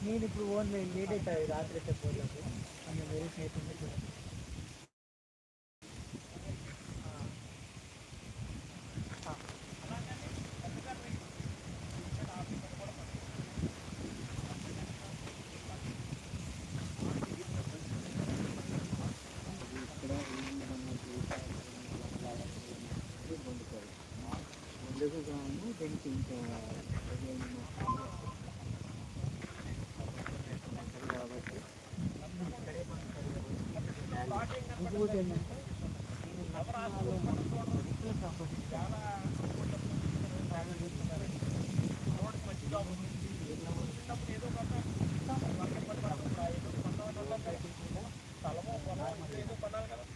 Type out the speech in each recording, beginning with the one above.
నేను ఇప్పుడు own late అవుతుంది రాత్రి అయితే పోలేదు కొంచెం వేరే స్నేహితులు చూడండి ముందుకు కాను దీనికి ఇంకా కాబట్టి ఇంకొకటి ఏంటంటే నేను లక్షణాలు ఎక్కువ సంపాదించాను.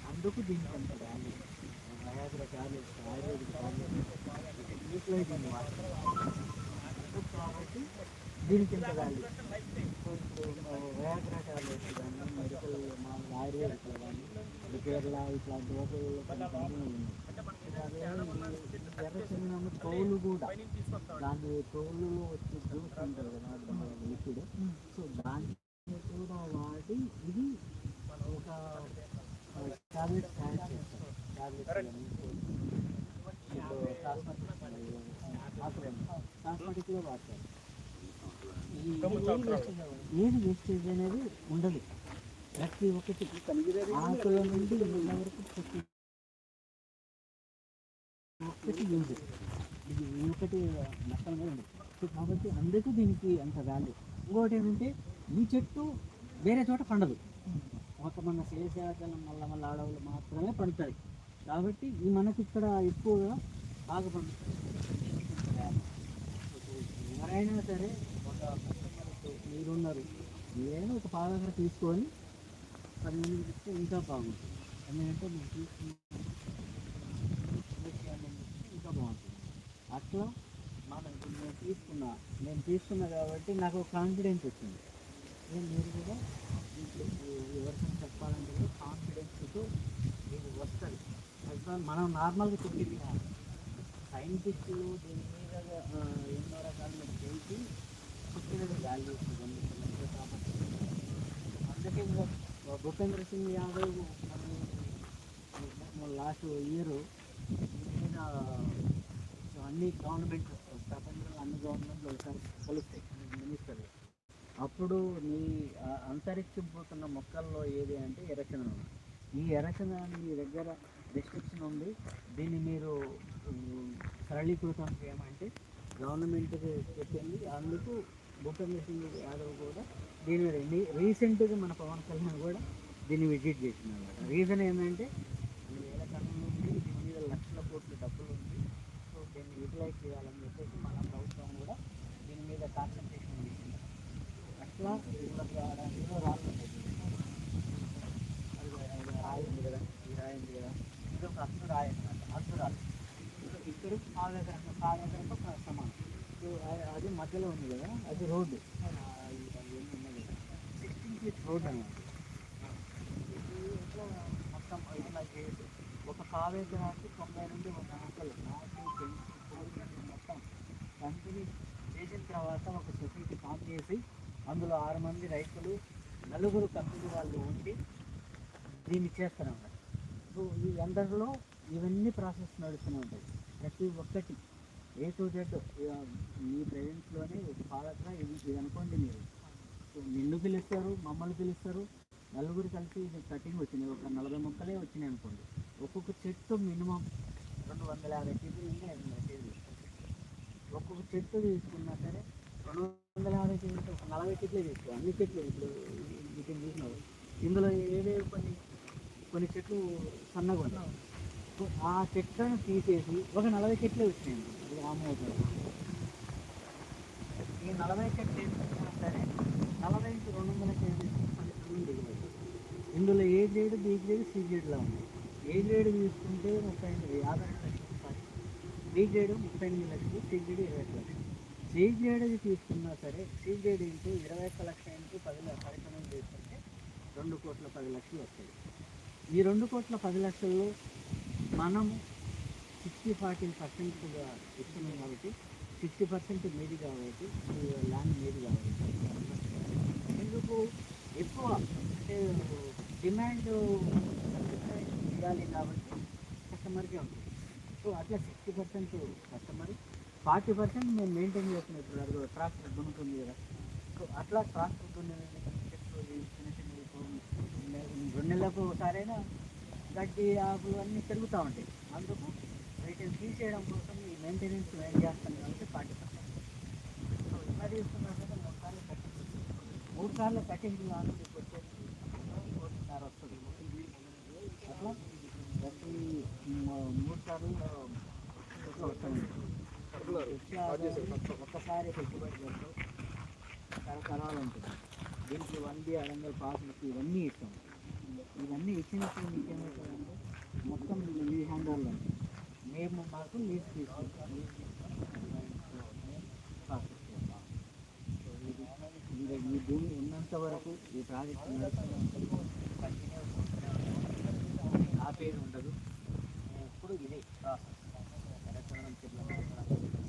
అందుకు దీనికి అంత value Viagra tablets ayurvedic tablets అందుకు కాబట్టి దీనికి ఇంత వాల్యూ కానీ మెడికల్ మామూలు ఆయుర్వేదిక్లో కానీ కేరళ ఇట్లాంటి వాటిల్లో ఎర్ర చిన్న తోలు కూడా దాని తోలులో వచ్చి జ్యూస్ ఉంటుంది కదా లిక్విడ్ సో దాన్ని కూడా వాడి ఇది ఒక టాబ్లెట్ తయారు చేస్తారు కాస్మెటిక్లో వాడతారు ఏది వేస్టేజ్ అనేది ఉండదు. ప్రతి ఒక్కటి ఆకుల నుండి ఇళ్ళ వరకు ప్రతి ఒక్కటి యూజ్ ఇది ఒకటి నష్టంగా ఉంది సో కాబట్టి అందరికీ దీనికి అంత వాల్యూ ఇంకోటి ఏంటంటే ఈ చెట్టు వేరే చోట పండదు. ఒక మన శేషాచలం మల్ల మల్ల అడవులు మాత్రమే పండుతాయి. కాబట్టి ఈ మనకి ఇక్కడ ఎక్కువగా బాగా పండుతుంది ఎవరైనా సరే మీరున్నారు. మీరైనా ఒక పాదకర తీసుకొని పది మందికి చెప్తే ఇంకా బాగుంటుంది. ఎందుకంటే మేము తీసుకున్న ఇంకా బాగుంటుంది అట్లా మనం నేను తీసుకున్నా. నేను తీసుకున్నా కాబట్టి నాకు ఒక కాన్ఫిడెన్స్ వచ్చింది. నేను మీరు కూడా దీంట్లో ఎవరికైనా చెప్పాలంటే కూడా కాన్ఫిడెన్స్తో ఇది వస్తుంది అట్లా మనం నార్మల్గా చెప్పింది కాదు సైంటిస్టులు దీని మీద ఎన్నో రకాలుగా చేసి చెప్పినది కాబట్టి అందుకే భూపేంద్ర సింగ్ యాదవ్ లాస్ట్ ఇయర్ అన్ని గవర్నమెంట్ ప్రపంచంలో అన్ని గవర్నమెంట్లు ఒకసారి కలుస్తాయి మినిస్టర్ అప్పుడు నీ అంతరించిపోతున్న మొక్కల్లో ఏది అంటే ఎరచన ఈ ఎరచన మీ దగ్గర రెస్ట్రిక్షన్ ఉంది. దీన్ని మీరు సరళీకృతం చేయమంటే గవర్నమెంట్కి చెప్పింది. అందుకు భూపేంద్ర యాదవ్ కూడా దీని మీద రీసెంట్గా మన పవన్ కళ్యాణ్ కూడా దీన్ని విజిట్ చేసినారు రీజన్ ఏంటంటే వేల టన్నుల దీని మీద లక్షల కోట్ల డబ్బులు ఉంది. సో దీన్ని యూటిలైజ్ చేయాలని చెప్పేసి మన ప్రభుత్వం కూడా దీని మీద కాన్సన్ట్రేషన్ చేసింది. అట్లా డెవలప్ కావడానికి అది కదా ఇది రాయి కదా ఇది ఒక అసలు రాయి అన్నమాట అచ్చు రాయి ఇక్కడ పాదకరం పాదకరంతో మధ్యలో ఉంది కదా అది రోడ్డు సిక్స్టీన్ ఫీట్ రోడ్. అన్నమాట ఇది మొత్తం ఏమన్నా చేసి ఒక కావేకరానికి తొంభై నుండి వంద మొక్కలు నాటు మొత్తం. కంపెనీ చేసిన తర్వాత ఒక సొసైటీ ఫామ్ చేసి అందులో ఆరు మంది రైతులు నలుగురు కంపెనీ వాళ్ళు ఉండి దీన్ని చేస్తారన్నమాట. సో ఈ అందరిలో ఇవన్నీ ప్రాసెస్ నడుస్తూనే ఉంటాయి. ప్రతి ఒక్కటి ఏ టు జెడ్ మీ ప్రెజెన్స్లోనే ఒక పాలక ఇది ఇది అనుకోండి మీరు నిన్ను పిలుస్తారు మమ్మల్ని పిలుస్తారు నలుగురు కలిసి ఇది కటింగ్ వచ్చినాయి ఒక నలభై మొక్కలే వచ్చినాయి అనుకోండి ఒక్కొక్క చెట్టు మినిమం రెండు వందల యాభై కేజీలు నుండి ఐదు వందల కేజీలు ఒక్కొక్క చెట్టు తీసుకున్నా సరే రెండు వందల యాభై కేజీలు ఒక నలభై చెట్లే తీసుకో అన్ని చెట్లు ఇప్పుడు వీటిని చూసినారు ఇందులో ఏవే కొన్ని కొన్ని చెట్లు సన్నగా ఉన్నాయి ఆ చెట్లను తీసేసి ఒక నలభై చెట్లు వచ్చింది ఇది ఆమోదం. ఈ నలభై చెట్లు ఏంటంటే సరే నలభై నుంచి రెండు వందల కేజీ దిగుబడి ఇందులో A grade B grade C గ్రేడ్లో ఉంది? ఏ గ్రేడ్ తీసుకుంటే ముప్పై ఎనిమిది యాభై రెండు లక్షల రూపాయలు బి గ్రేడ్ ముప్పై ఎనిమిది లక్షలు సి గ్రేడ్ ఇరవై ఒక్క లక్షలు. సి గ్రేడ్ తీసుకున్నా సరే సి గ్రేడ్ ఇంటూ ఇరవై ఒక్క లక్ష ఇంటూ పది ల- పరిశ్రమలు తీసుకుంటే రెండు కోట్ల పది లక్షలు వస్తాయి. ఈ రెండు కోట్ల పది లక్షల్లో మనము సిక్స్టీ ఫార్టీ పర్సెంట్గా ఇస్తున్నాం కాబట్టి సిక్స్టీ పర్సెంట్ మీది కాబట్టి ల్యాండ్ మీది కాబట్టి. ఎందుకు? ఎక్కువ అంటే డిమాండ్ ఇవ్వాలి కాబట్టి కస్టమర్కే ఉంటుంది. సో అట్లా sixty percent customer forty percent మేము మెయింటైన్ చేస్తున్నాం ఇప్పుడు అది ట్రాక్టర్ దున్నుతుంది కదా. సో అట్లా ట్రాక్టర్ దున్నే రెండు నెలలకు ఒకసారైనా గడ్డి ఆకులు అన్నీ పెరుగుతూ ఉంటాయి. అందుకు వీటిని తీసేయడం కోసం ఈ మెయింటెనెన్స్ మేము చేస్తాను కాబట్టి ఫార్టీ పర్సెంట్ సో ఇలా తీసుకున్నా కదా మూడు సార్లు కటింగ్. మూడు సార్లు కటింగ్ లాంటి వచ్చేసి ఒకటిన్నర వస్తుంది అట్లా ప్రతి మూడు సార్లు ఇట్లా వస్తుంది ఒక్కసారి పెట్టుబడి చేస్తాం తరతరాలు ఉంటుంది దీనికి వన్ బి అడంగల్ పాస్బుక్ ఇవన్నీ ఇస్తాం. ఇవన్నీ ఇచ్చినప్పుడు మీకు ఏమవుతుందంటే మొత్తం మీ హ్యాండర్లో మేము మాకు లీజ్ తీసుకుంటాం లీజ్ తీసుకొని ఈ భూమి ఉన్నంత వరకు ఈ ప్రాజెక్ట్ కంటిన్యూ ఆపేది ఉండదు. ఎప్పుడు ఇదే ప్రాసెస్. తెలంగాణ